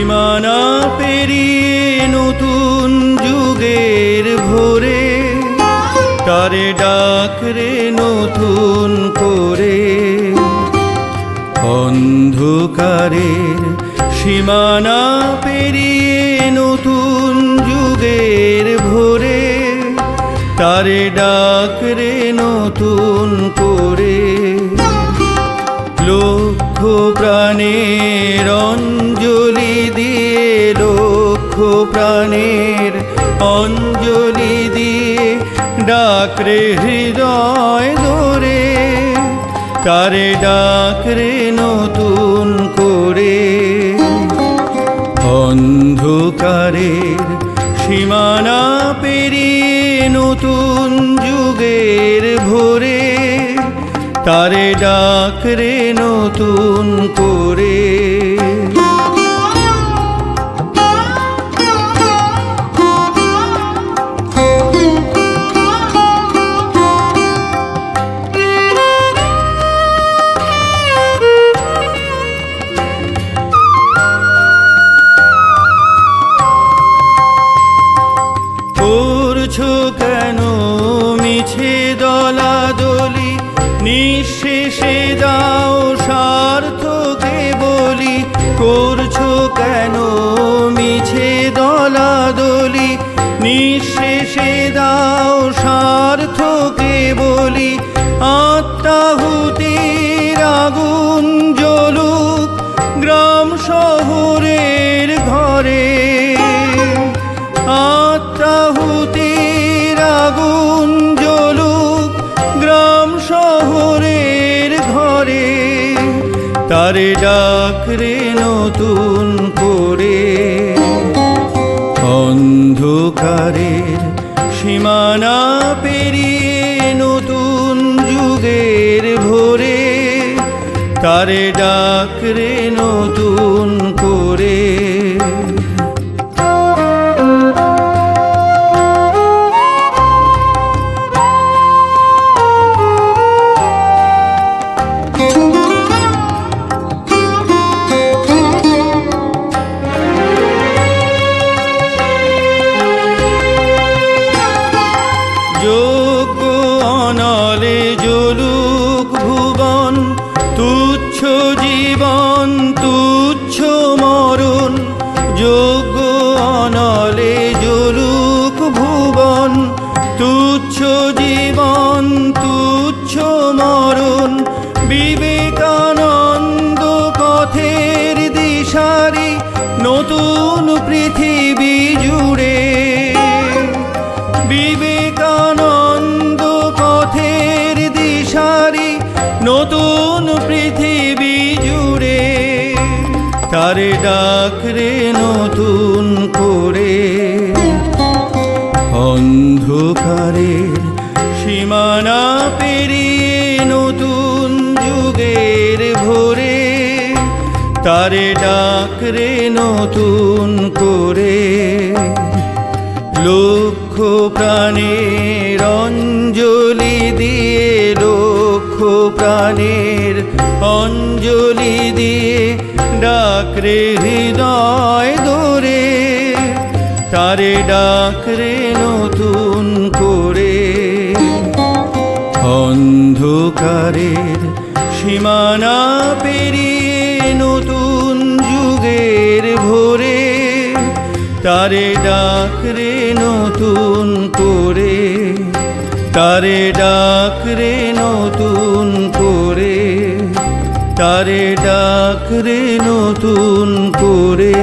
সীমানা পেরিয়ে নতুন যুগের ভোরে, তারে ডাকরে নতুন করে। অন্ধকারের সীমানা পেরিয়ে নতুন যুগের ভোরে, তারে ডাকরে নতুন করে। লক্ষ প্রাণের অঞ্জলি দিয়ে লক্ষ প্রাণের অঞ্জলি দিয়ে ডাকরে হৃদয় ধরে তারে ডাকরে নতুন করে তারে ডাক রে নতুন করে। করছ কেন? মিছে দলাদলি, নিঃশেষে দাও সার্থকে বলি। আত্মাহুতির আগুন জ্বলুক গ্রাম শহরের ঘরে। আত্মাহুতির আগুন জ্বলুক গ্রাম শহরের ঘরে। তারে ডাকরে নতুন করে। অন্ধকারের সীমানা পেরিয়ে নতুন যুগের ভোরে তারে ডাকরে নতুন করে। বিবেকানন্দ পথের দিশারি নতুন পৃথিবী জুড়ে। তারে ডাকরে নতুন করে। অন্ধকারের সীমানা পেরিয়ে নতুন যুগের ভোরে। তারে ডাকরে নতুন করে। লক্ষ প্রাণের অঞ্জলি দিয়ে লক্ষ প্রাণের অঞ্জলি দিয়ে ডাকরে হৃদয় ধরে। তারে ডাকরে নতুন করে। অন্ধকারের সীমানা পেরিয়ে তারে ডাক রে নতুন করে, তারে ডাক রে নতুন করে, তারে ডাক রে নতুন করে।